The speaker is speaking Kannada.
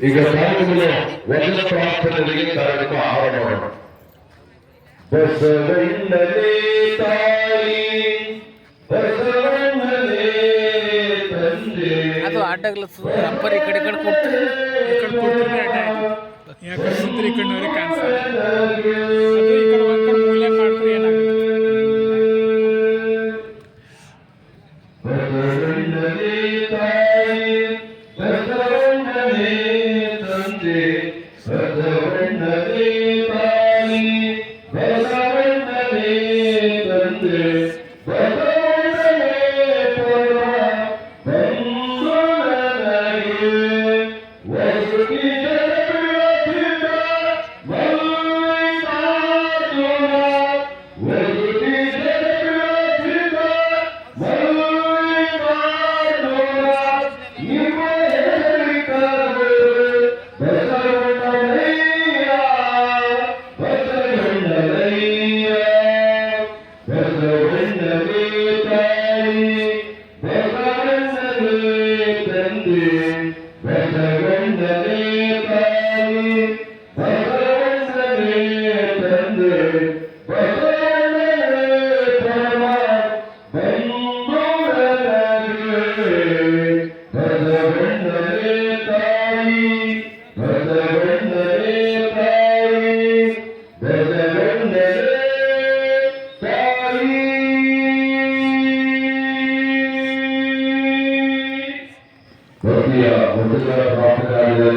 ಈಗ ಸಾಧುಗಳು ವಚನ ಪ್ರಾರ್ಥನೆಗೆ ಕಾರ್ಯಕ್ರಮ ಆರಂಭ ಮಾಡೋಣ ಬಸವಣ್ಣನೇ ತಾಯಿ ಬಸವಣ್ಣನೇ ತಂದೆ. ಅದು ಆಟಗಳ ಅಪ್ಪರ್ ಈ ಕಡೆ ಈ ಕಡೆ ಕೊಡ್ತೀರಿ? ಈ ಕಡೆ ಕೊಡ್ತೀರಿ ನಿಂತ್ರಿ ಈ ಕಡೆ ಕ್ಯಾನ್ಸರ್ ಅದು ಈ ಕಡೆ ಒಂದ್ ಕಡೆ ಮೂಲೆ ಮಾಡ್ತೀರಿ ಏನಾಗುತ್ತೆ ಬಸವಣ್ಣನೇ ತಾಯಿ. ಬಸವಣ್ಣನೇ ತಾಯಿ Vedavendale Pali Vedavendale Pali ஒட்டிய ஒட்டுநர் பார்த்துக்காது